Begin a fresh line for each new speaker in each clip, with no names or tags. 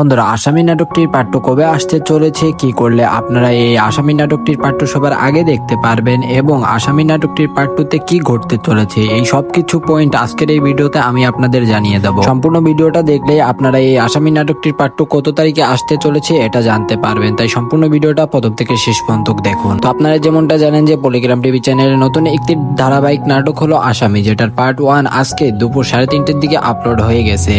বন্ধুরা, আসামি নাটকটির পাঠ্য কবে আসতে চলেছে, কি করলে আপনারা এই আসামি নাটকটির পাঠ্য সবার আগে দেখতে পারবেন এবং আসামি নাটকটির পাঠ্যতে কি ঘটতে চলেছে, এই সব কিছু পয়েন্ট আজকের এই ভিডিওতে আমি আপনাদের জানিয়ে দেব। সম্পূর্ণ ভিডিওটা দেখলে আপনারা এই আসামি নাটকটির পাঠ্য কত তারিখে আসতে চলেছে এটা জানতে পারবেন। তাই সম্পূর্ণ ভিডিওটা প্রথম থেকে শেষ পর্যন্ত দেখুন। তো আপনারা যেমনটা জানেন যে পলিগ্রাম টিভি চ্যানেলের নতুন একটি ধারাবাহিক নাটক হলো আসামি, যেটার পার্ট ওয়ান আজকে দুপুর সাড়ে তিনটের দিকে আপলোড হয়ে গেছে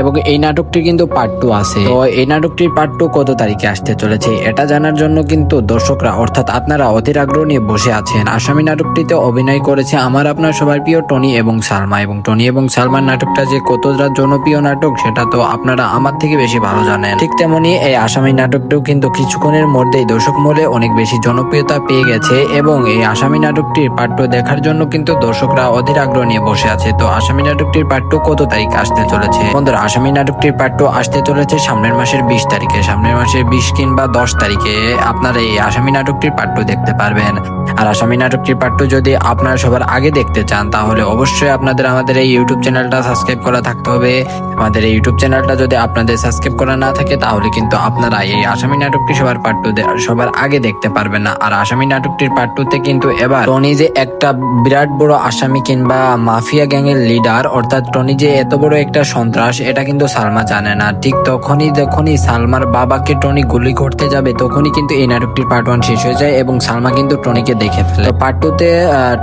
এবং এই নাটকটি কিন্তু পার্ট টু আছে। তো এই নাটকটির পার্ট টু কত তারিখে আসতে চলেছে এটা জানার জন্য কিন্তু দর্শকরা, অর্থাৎ আপনারা অধীর আগ্রহ নিয়ে বসে আছেন। আসামি নাটকটিতে অভিনয় করেছে আমার আপনার সবার প্রিয় টনি এবং সালমা এবং টনি এবং সালমার নাটকটা যে কতটা জনপ্রিয় নাটক সেটা তো আপনারা আমার থেকে বেশি ভালো জানেন। ঠিক তেমনি এই আসামি নাটকটিও কিন্তু কিছুক্ষণের মধ্যেই দর্শক মূলে অনেক বেশি জনপ্রিয়তা পেয়ে গেছে এবং এই আসামি নাটকটির পার্ট টু দেখার জন্য কিন্তু দর্শকরা অধীর আগ্রহ নিয়ে বসে আছে। তো আসামি নাটকটির পার্ট টু কত তারিখ আসতে চলেছে? বন্ধুরা, আসামি নাটকটির পার্ট টু আসতে চলেছে সামনের মাসের বিশ তারিখে, সামনের মাসের বিশ কিংবা দশ তারিখে আপনারা এই আসামি নাটকটির টু দেখতে পারবেন। আর আসামি নাটকটির টু যদি আপনারা সবার আগে দেখতে চান, তাহলে অবশ্যই আপনাদের আমাদের এই ইউটিউব চ্যানেলটা সাবস্ক্রাইব করা থাকতে হবে। আমাদের এই ইউটিউব চ্যানেলটা যদি আপনাদের সাবস্ক্রাইব করা না থাকে, তাহলে কিন্তু আপনারা এই আসামি নাটকটি সবার টু সবার আগে দেখতে পারবেন না। আর আসামি নাটকটির টুতে কিন্তু এবার টনি যে একটা বিরাট বড় আসামি কিংবা মাফিয়া গ্যাংয়ের লিডার অর্থাৎ টনি যে এত বড় একটা সন্ত্রাস, এটা কিন্তু সালমা জানে না। ঠিক তখনই যখনই সালমার বাবাকে টনি গুলি করতে যাবে, তখনই কিন্তু এই নাটকটির পার্ট ওয়ান শেষ হয়ে যায় এবং সালমা কিন্তু টনিকে দেখে ফেলে। তো পার্ট টুতে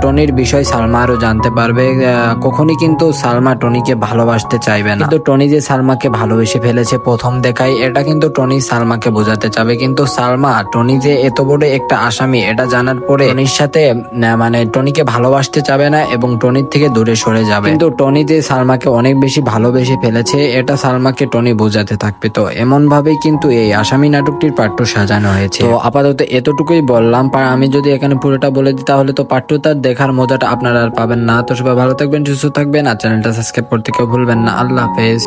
টনির বিষয় সালমা আরও জানতে পারবে। কখনই কিন্তু সালমা টনিকে ভালোবাসতে চাইবে না। কিন্তু টনি যে সালমাকে ভালোবেসে ফেলেছে প্রথম দেখায়, এটা কিন্তু টনি সালমাকে বোঝাতে চাবে। কিন্তু সালমা, টনি যে এত বড় একটা আসামি, এটা জানার পরে টনির সাথে মানে টনিকে ভালোবাসতে চাবে না এবং টনির থেকে দূরে সরে যাবে। কিন্তু টনি যে সালমাকে অনেক বেশি ভালোবেসে ফেলেছে, এটা সালমাকে টনি বোঝাতে থাকবে। তো এমন ভাবেই কিন্তু এই আসামি নাটকটির পাঠ্য সাজানো হয়েছে। তো আপাতত এতটুকুই বললাম। আমি যদি এখানে পুরোটা বলে দিই, তাহলে তো পাঠ্য তার দেখার মজাটা আপনারা আর পাবেন না। তো সবাই ভালো থাকবেন, সুস্থ থাকবেন, আর চ্যানেলটা সাবস্ক্রাইব করতে কেউ ভুলবেন না। আল্লাহ হাফেজ।